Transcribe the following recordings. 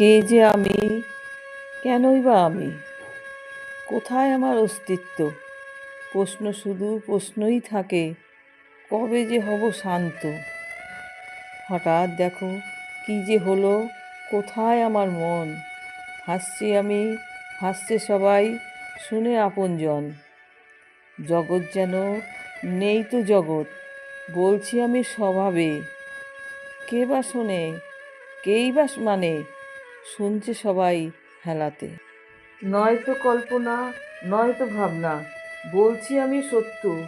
কে যে আমি? কেনই বা আমি? কোথায় আমার অস্তিত্ব? প্রশ্ন শুধু প্রশ্নই থাকে, কবে যে হব শান্ত? হঠাৎ দেখো, কি যে হলো, কোথায় আমার মন? হাসছি আমি, হাসছে সবাই, শুনে আপনজন। জগৎ যেন নেই তো জগৎ, বলছি আমি স্বভাবে। কে বা শোনে, কেই বা মানে? শুনছে সবাই হেলাতে। নয়তো কল্পনা, নয়তো ভাবনা, বলছি আমি সত্য।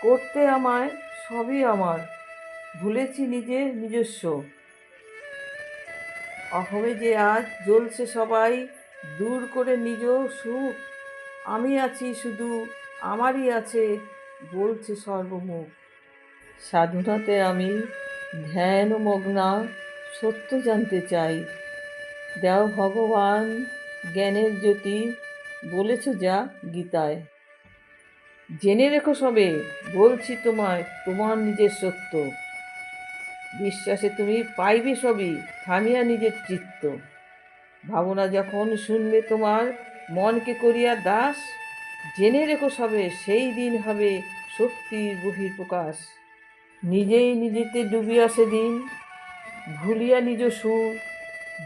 করতে আমায় সবই আমার, ভুলেছি নিজের নিজস্ব। অহমে যে আজ জ্বলছে সবাই, দূর করে নিজ সুখ। আমি আছি শুধু, আমারই আছে, বলছে সর্বমুখ। সাধনাতে আমি ধ্যান মগ্না সত্য জানতে চাই। দেও ভগবান জ্ঞানের জ্যোতি, বলেছ যা গীতায়। জেনে রেখো সবে, বলছি তোমায় তোমার নিজের সত্য। বিশ্বাসে তুমি পাইবে সবই, থামিয়া নিজের চিত্ত। ভাবনা যখন শুনবে তোমার, মনকে করিয়া দাস, জেনে রেখো সবে, সেই দিন হবে শক্তির বহির্প্রকাশ নিজেই নিজেতে ডুবিয়া সেদিন, ভুলিয়া নিজ সুর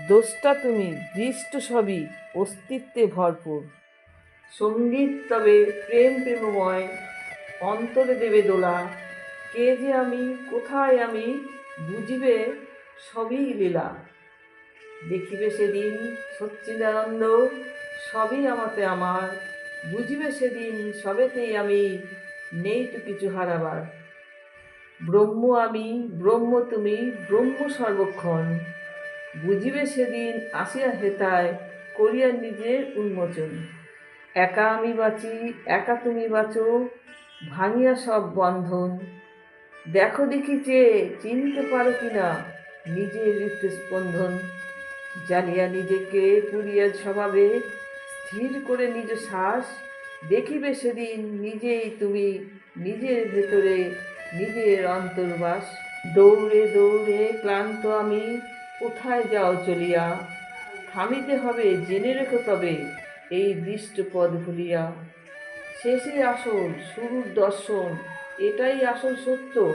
দোষটা তুমি দৃষ্ট সবই অস্তিত্বে ভরপুর। সংগীত তবে প্রেম প্রেমময়, অন্তরে দেবে দোলা। কে যে আমি, কোথায় আমি, বুঝিবে সবই লীলা। দেখিবে সেদিন সচ্চিদানন্দ, সবই আমাতে আমার। বুঝিবে সেদিন সবেতেই আমি, নেই তো কিছু হারাবার। ব্রহ্ম আমি, ব্রহ্ম তুমি, ব্রহ্ম সর্বক্ষণ। বুঝিবে সেদিন আসিয়া হেতায় করিয়া নিজের উন্মোচন। একা আমি বাঁচি, একা তুমি বাঁচো, ভাঙিয়া সব বন্ধন। দেখো দেখি যে চিনতে পারো কিনা নিজের হৃদস্পন্দন জানিয়া নিজেকে পুরিয়া স্বভাবে স্থির করে নিজ শ্বাস, দেখিবে সেদিন নিজেই তুমি নিজের ভেতরে নিজের অন্তর্বাস। দৌড়ে দৌড়ে ক্লান্ত আমি কোথায় যাও চলিয়া? থামিতে হবে, জেনে রেখো তবে এই দৃষ্ট পদ ভুলিয়া। শেষে আসল শুরুর দর্শন, এটাই আসল সত্য।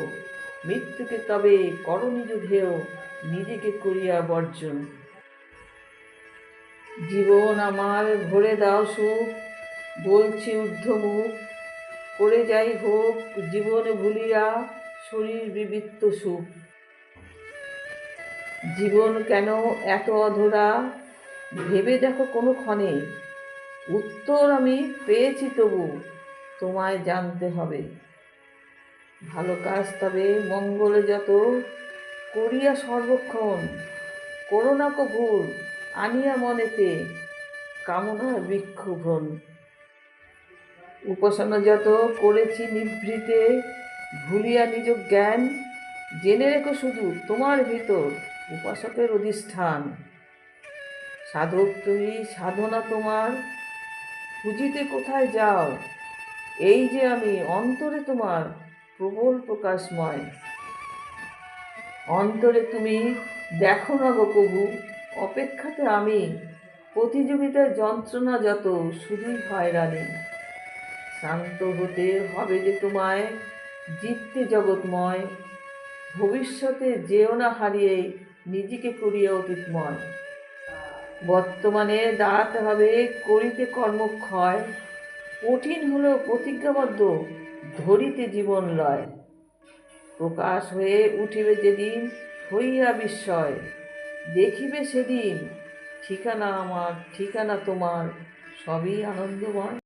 মৃত্যুকে তবে করো নিজ ধেয় নিজেকে করিয়া বর্জন। জীবন আমার, ভরে দাও সুখ, বলছি ঊর্ধ্বমুখ। করে যাই হোক, জীবন ভুলিয়া শরীর বিবৃত্ত সুখ। জীবন কেন এত অধরা? ভেবে দেখো কোনো ক্ষণে। উত্তর আমি পেয়েছি তবু তোমায় জানতে হবে। ভালো কাজ তবে মঙ্গলে যত করিয়া সর্বক্ষণ। করোনা কো ভুল আনিয়া মনেতে কামনা বৃক্ষভ্রণ। উপাসনা যত করেছি নিভৃতে, ভুলিয়া নিজ জ্ঞান। জেনে রেখো শুধু তোমার ভিতর। উপাসকের অধিষ্ঠান। সাধক তুমি, সাধনা তোমার। খুঁজিতে কোথায় যাও? এই যে আমি, অন্তরে তোমার প্রবল প্রকাশময়। অন্তরে তুমি দেখো না গো কবু অপেক্ষাতে আমি। প্রতিযোগিতায় যন্ত্রণা যত, শুধুই হয়রানি শান্ত হতে হবে যে তোমায়, জিততে জগৎময়। ভবিষ্যতে যেও না হারিয়ে নিজেকে করিয়া অতীতময় বর্তমানে দাঁড়াতে হবে, করিতে কর্মক্ষয় কঠিন হলেও প্রতিজ্ঞাবদ্ধ, ধরিতে জীবন লয়। প্রকাশ হয়ে উঠিবে যেদিন, হইয়া বিস্ময়, দেখিবে সেদিন। ঠিকানা আমার, ঠিকানা তোমার, সবই আনন্দময়।